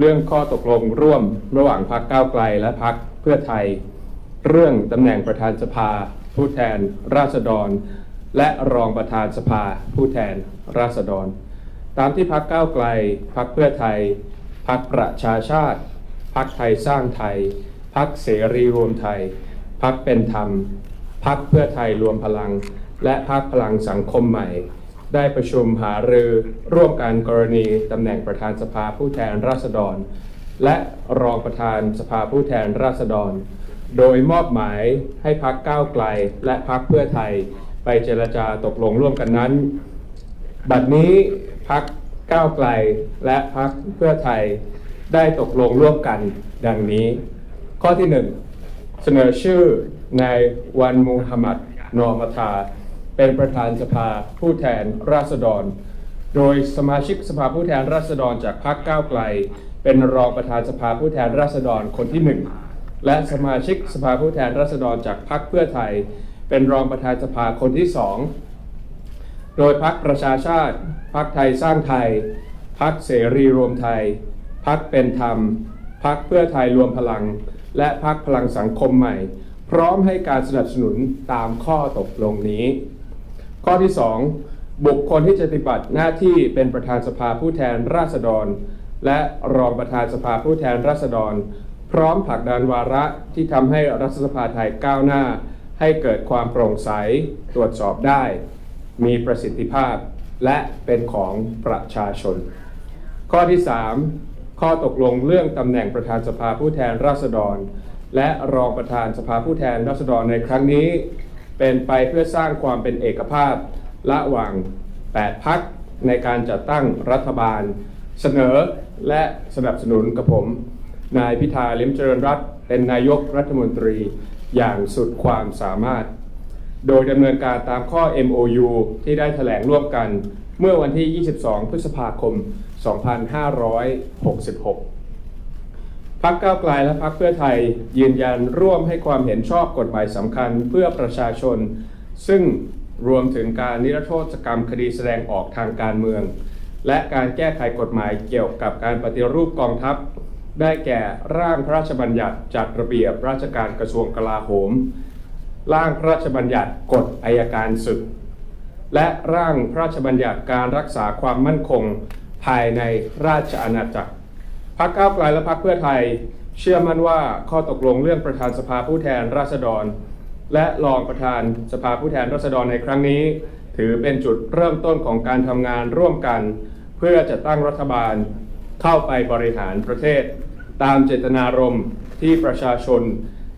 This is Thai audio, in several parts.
เรื่องข้อตกลงร่วมระหว่างพรรคก้าวไกลและพรรคเพื่อไทย เรื่องตำแหน่งประธานสภา ผู้แทนราษฎร และรองประธานสภา ผู้แทนราษฎร ตามที่พรรคก้าวไกลพรรคเพื่อไทยพรรคประชาชาติพรรคไทยสร้างไทยพรรคเสรีรวมไทยพรรคเป็นธรรมพรรคเพื่อไทยรวมพลัง และพรรคพลังสังคมใหม่ ได้ประชุมหารือร่วมกันกรณีตำแหน่งประธานสภาผู้แทนราษฎร และรองประธานสภาผู้แทนราษฎร โดยมอบหมายให้พักก้าวไกลและพักเพื่อไทยไปเจรจาตกลงร่วมกันนั้น บัดนี้พักก้าวไกลและพักเพื่อไทยได้ตกลงร่วมกันดังนี้ ข้อที่หนึ่งเสนอชื่อนายวันมูฮัมหมัดนอมทา เป็นประธานสภาผู้แทนราษฎร โดยสมาชิกสภาผู้แทนราษฎรจากพรรคก้าวไกล เป็นรองประธานสภาผู้แทนราษฎรคนที่หนึ่งและสมาชิกสภาผู้แทนราษฎรจากพรรคเพื่อไทย เป็นรองประธานสภาคนที่สองโดยพักประชาชาติพักไทยสร้างไทยพักเสรีรวมไทยพักเป็นธรรมพักเพื่อไทยรวมพลัง และพักพลังสังคมใหม่ พร้อมให้การสนับสนุนตามข้อตกลงนี้ ข้อที่ 2 บุคคลที่จะปฏิบัติหน้าที่เป็นประธานสภาผู้แทนราษฎร และรองประธานสภาผู้แทนราษฎร พร้อมผลักดันวาระที่ทำให้รัฐสภาไทยก้าวหน้า ให้เกิดความโปร่งใสตรวจสอบได้ มีประสิทธิภาพและเป็นของประชาชน ข้อที่ 3 ข้อตกลงเรื่องตำแหน่งประธานสภาผู้แทนราษฎร และรองประธานสภาผู้แทนราษฎรในครั้งนี้ เป็นไปเพื่อสร้างความเป็นเอกภาพระหว่าง 8 พักในการจัดตั้งรัฐบาล เสนอและสนับสนุนกับผม นายพิธาลิมเจริญรัตเป็นนายกรัฐมนตรีอย่างสุดความสามารถ โดยดำเนินการตามข้อ MOU ที่ได้แถลงร่วมกันเมื่อวันที่ 22 พฤษภาคม 2566 พักก้าวไกลและพักเพื่อไทยยืนยันร่วมให้ความเห็นชอบกฎหมายสำคัญเพื่อประชาชน ซึ่งรวมถึงการนิรโทษกรรมคดีแสดงออกทางการเมือง และการแก้ไขกฎหมายเกี่ยวกับการปฏิรูปกองทัพ ได้แก่ร่างพระราชบัญญัติจัดระเบียบราชการกระทรวงกลาโหม ร่างพระราชบัญญัติกฎอายการศึก และร่างพระราชบัญญัติการรักษาความมั่นคง ภายในราชอาณาจักร พรรคก้าวไกลและพรรคเพื่อไทย เชื่อมั่นว่าข้อตกลงเรื่องประธานสภาผู้แทนราษฎร และรองประธานสภาผู้แทนราษฎรในครั้งนี้ ถือเป็นจุดเริ่มต้นของการทำงานร่วมกัน เพื่อจะตั้งรัฐบาลเข้าไปบริหารประเทศ ตามเจตนารมณ์ที่ประชาชน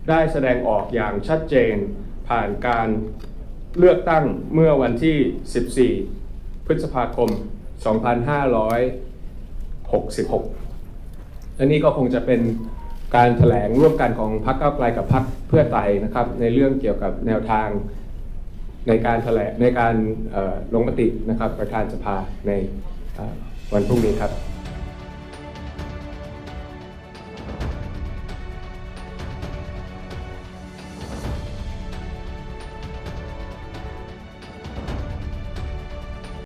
ได้แสดงออกอย่างชัดเจน ผ่านการเลือกตั้งเมื่อวันที่ 14 พฤษภาคม 2566 และนี่ก็คงจะเป็นการแถลงร่วมกันของพรรคก้าวไกลกับพรรคเพื่อไทยนะครับ ในเรื่องเกี่ยวกับแนวทางในการแถลงในการลงมตินะครับประธานสภาในวันพรุ่งนี้ครับ